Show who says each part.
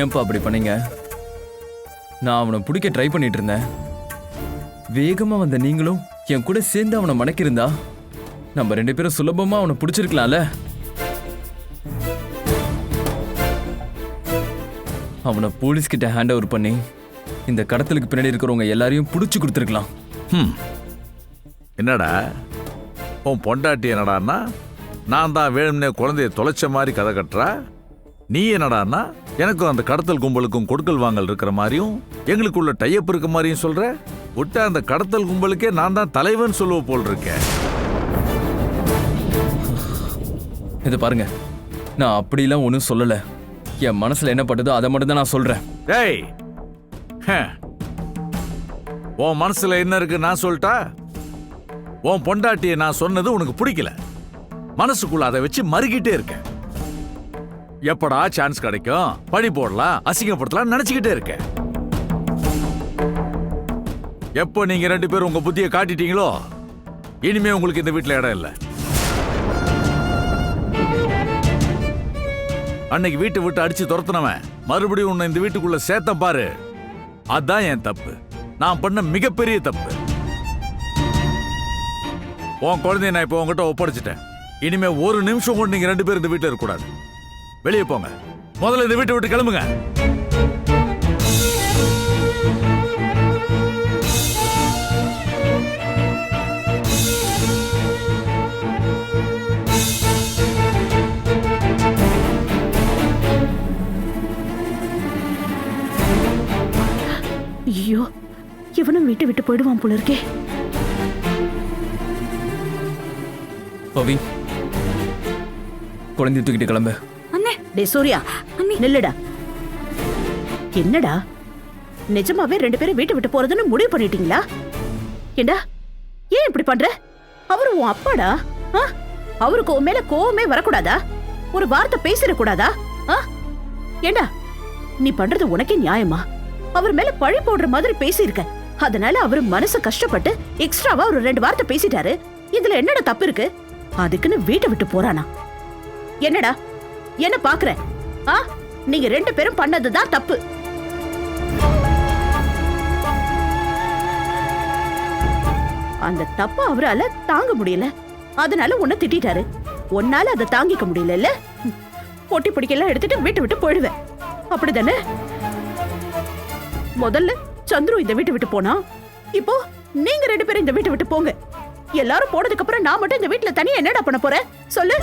Speaker 1: ஏன்பா அப்படி பண்ணீங்க? நான் அவனை பிடிக்க ட்ரை பண்ணிட்டு இருந்தேன். வேகமாக வந்த நீங்களும் என் கூட சேர்ந்து அவனை மணக்கிருந்தா நம்ம ரெண்டு பேரும் சுலபமாக அவனை பிடிச்சிருக்கலாம்ல. அவனை போலீஸ்கிட்ட ஹேண்ட் ஓவர் பண்ணி இந்த கடத்தலுக்கு பின்னாடி இருக்கிறவங்க எல்லாரையும் பிடிச்சி கொடுத்துருக்கலாம்.
Speaker 2: ம் என்னடா? உன் பொண்டாட்டி என்னடான்னா நான் தான் வேணும்னே குழந்தைய தொலைச்ச மாதிரி கதை கட்டுறா? நீ என்னடான்னா எனக்கும் அந்த கடத்தல் கும்பலுக்கும் கொடுக்கல் வாங்கல் இருக்கிற மாதிரியும் எங்களுக்குள்ள டைப் இருக்க மாதிரியும் சொல்ற? விட்டா அந்த கடத்தல் கும்பலுக்கே நான் தான் தலைவன் சொல்லுவ போல் இருக்கேன்
Speaker 1: இதை பாருங்க நான் அப்படிலாம் ஒன்றும் சொல்லலை. என் மனசுல என்ன பட்டதோ அதை மட்டும் தான் நான் சொல்றேன்.
Speaker 2: ஹம். உன் மனசுல என்ன இருக்கு நான் சொல்லிட்டா உன் பொண்டாட்டியை நான் சொன்னது உனக்கு பிடிக்கல. மனசுக்குள்ள அதை வச்சு மறுகிட்டே இருக்க எப்படா சான்ஸ் கிடைக்கும்? பழி போடலாம் அசிங்கப்படுத்தலாம் நினைச்சுக்கிட்டே இருக்கேன். எப்போ நீங்க ரெண்டு பேரும் உங்க புத்தியை காட்டிட்டீங்களோ? இனிமே உங்களுக்கு இந்த வீட்டுல இடம் இல்லை. அன்னைக்கு வீட்டை விட்டு அடிச்சு துரத்துனவன் மறுபடியும் உன்னை இந்த வீட்டுக்குள்ள சேர்த்த பாரு. அதான் என் தப்பு. நான் பண்ண மிகப்பெரிய தப்பு. உன் குழந்தைய நான் இப்போ உங்ககிட்ட ஒப்படைச்சிட்டேன். இனிமே ஒரு நிமிஷம் கூட நீங்க ரெண்டு பேரும் இந்த வீட்டில் இருக்கக்கூடாது. வெளியே போங்க. முதல்ல இந்த வீட்டை விட்டு கிளம்புங்க.
Speaker 3: ஐயோ இவனும் வீட்டை விட்டு போயிடுவான் போல இருக்கே.
Speaker 1: பவி குழந்தைய தூக்கிட்டு கிளம்பு.
Speaker 3: டே சூர்யா நில்லுடா. என்னடா? நிஜமாவே ரெண்டு பேரும் வீட்டை விட்டு போறதுன்னு முடிவு பண்ணிட்டீங்களா? ஏண்டா? ஏன் இப்படி பண்ற? அவரு உன் அப்பாடா? ஆ? அவருக்கு உன் மேல கோவமே வரக்கூடாதா? ஒரு வார்த்தை பேசிடக்கூடாதா? ஆ? ஏண்டா? நீ பண்றது உனக்கே நியாயமா? அவர் மேல பழி போடுற மாதிரி பேசியிருக்க. அதனால அவர் மனசு கஷ்டப்பட்டு எக்ஸ்ட்ராவா ஒரு ரெண்டு வார்த்தை பேசிட்டாரு. இதுல என்னடா தப்பு இருக்கு? அதுக்குன்னு வீட்டை விட்டு போறானா? என்னடா? என்ன பாக்குற? ஆ? நீங்க ரெண்டு பேரும் பண்ணதுதான் தப்பு. அந்த தப்பு அவரால தாங்க முடியல. அதனால உன்னை திட்டிட்டாரு. உன்னால அதை தாங்கிக்க முடியல பொட்டி பிடிக்கலாம் எடுத்துட்டு வீட்டை விட்டு போயிடுவேன். அப்படிதானே? முதல்ல சந்துரு இந்த வீட்டை விட்டு போனா? இப்போ நீங்க ரெண்டு பேரும் இந்த வீட்டை விட்டு போங்க. எல்லாரும் போனதுக்கு அப்புறம் நான் மட்டும் இந்த வீட்டுல தனியா என்னடா பண்ண போறேன்? சொல்லு.